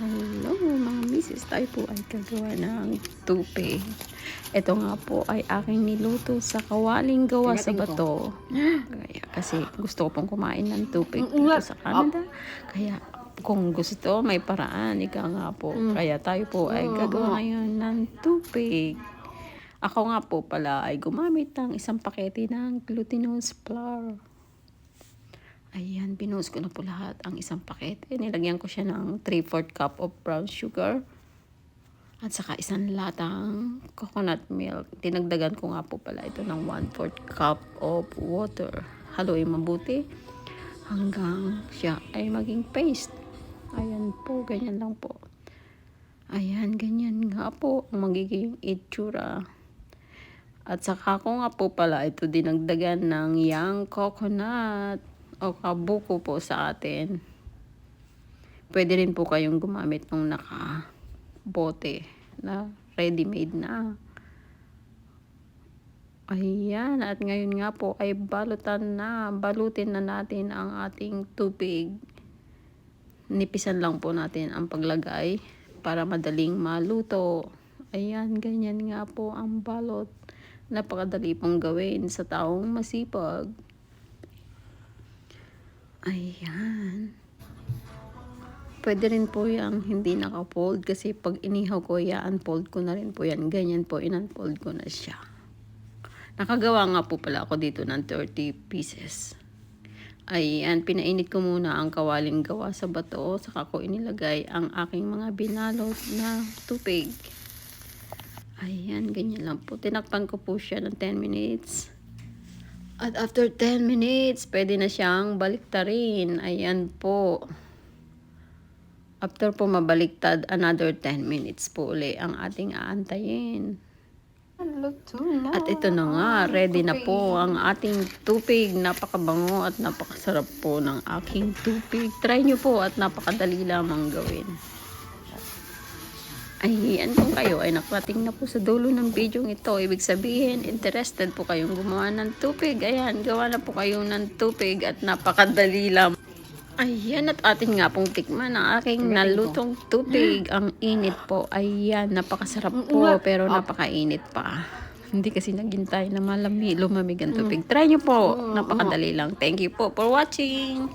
Hello mga misis, tayo po ay gagawa ng tupe. Ito nga po ay aking niluto sa kawaling gawa sa bato. Kaya, kasi gusto ko pong kumain ng tupe dito sa Canada. Kaya kung gusto, may paraan. Ika nga po. Mm. Kaya tayo po ay gagawa ngayon ng tupig. Ako nga po pala ay gumamit ng isang pakete ng glutinous flour. Ayan, binuhos ko na po lahat ang isang pakete. Nilagyan ko siya ng 3-4 cup of brown sugar. At saka isang latang coconut milk. Tinagdagan ko nga po pala ito ng 1-4 cup of water. Haluin mabuti hanggang siya ay maging paste. Ayan po, ganyan lang po. Ayan, ganyan nga po ang magiging itsura. At saka ko nga po pala ito dinagdagan ng young coconut o kabuko po sa atin. Pwede rin po kayong gumamit ng naka bote na ready-made na. Ayan, at ngayon nga po ay balutan na, balutin na natin ang ating tubig. Nipisan lang po natin ang paglagay para madaling maluto. Ayan, ganyan nga po ang balot. Napakadali pong gawin sa taong masipag. Ayan. Pwede rin po yung hindi naka-fold kasi pag inihaw ko, i-unfold ko na rin po yan. Ganyan po, in-unfold ko na siya. Nakagawa nga po pala ako dito ng 30 pieces. Ayan, pinainit ko muna ang kawaling gawa sa bato. Saka ko inilagay ang aking mga binalot na tubig. Ayan, ganyan lang po. Tinakpan ko po siya ng 10 minutes. At after 10 minutes, pwede na siyang baliktarin. Ayan po. After po mabaliktad, another 10 minutes po uli ang ating aantayin. At ito na nga, ready na po ang ating tupig. Napakabango at napakasarap po ng aking tupig. Try nyo po at napakadali lamang gawin. Ayan kung kayo ay nakarating na po sa dulo ng video ito. Ibig sabihin, interested po kayong gumawa ng tupig. Ayan, gawa na po kayo ng tupig at napakadali lang. Ayan, at atin nga pong tikman ang aking nalutong tubig. Ang init po. Ayan, napakasarap Mm, po, nga. pero Ah. napakainit pa. Hindi kasi naghintay na malami, lumamig ang tubig. Try nyo po. Mm, Napakadali lang. Thank you po for watching.